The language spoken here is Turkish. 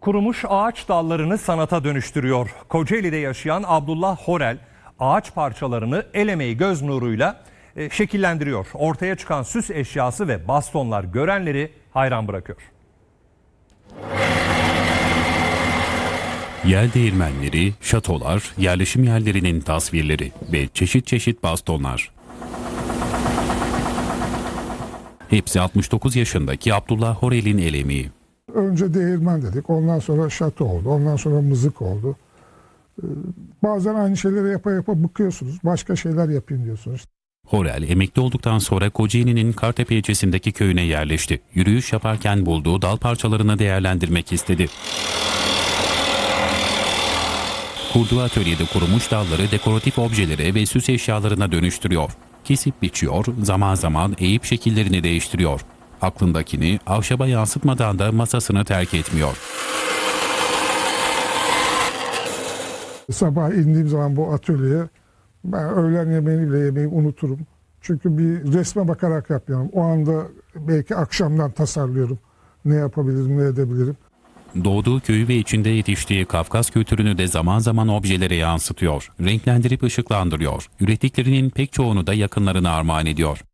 Kurumuş ağaç dallarını sanata dönüştürüyor. Kocaeli'de yaşayan Abdullah Horel ağaç parçalarını el emeği göz nuruyla e, şekillendiriyor. Ortaya çıkan süs eşyası ve bastonlar görenleri hayran bırakıyor. Yel değirmenleri, şatolar, yerleşim yerlerinin tasvirleri ve çeşit çeşit bastonlar. Hepsi 69 yaşındaki Abdullah Horel'in el emeği. Önce değirmen dedik, ondan sonra şato oldu, ondan sonra mızık oldu. Ee, Bazen aynı şeyleri yapa yapa bıkıyorsunuz, başka şeyler yapayım diyorsunuz. Horel emekli olduktan sonra Kocaeli'nin Kartepe ilçesindeki köyüne yerleşti. Yürüyüş yaparken bulduğu dal parçalarını değerlendirmek istedi. Kurduğu atölyede kurumuş dalları dekoratif objelere ve süs eşyalarına dönüştürüyor. Kesip biçiyor, zaman zaman eğip şekillerini değiştiriyor. Aklındakini ahşaba yansıtmadan da masasını terk etmiyor. Sabah indiğim zaman bu atölyeye ben öğlen yemeğini bile yemeyi unuturum. Çünkü bir resme bakarak yapıyorum. O anda belki akşamdan tasarlıyorum. Ne yapabilirim, ne edebilirim. Doğduğu köyü ve içinde yetiştiği Kafkas kültürünü de zaman zaman objelere yansıtıyor. Renklendirip ışıklandırıyor. Ürettiklerinin pek çoğunu da yakınlarına armağan ediyor.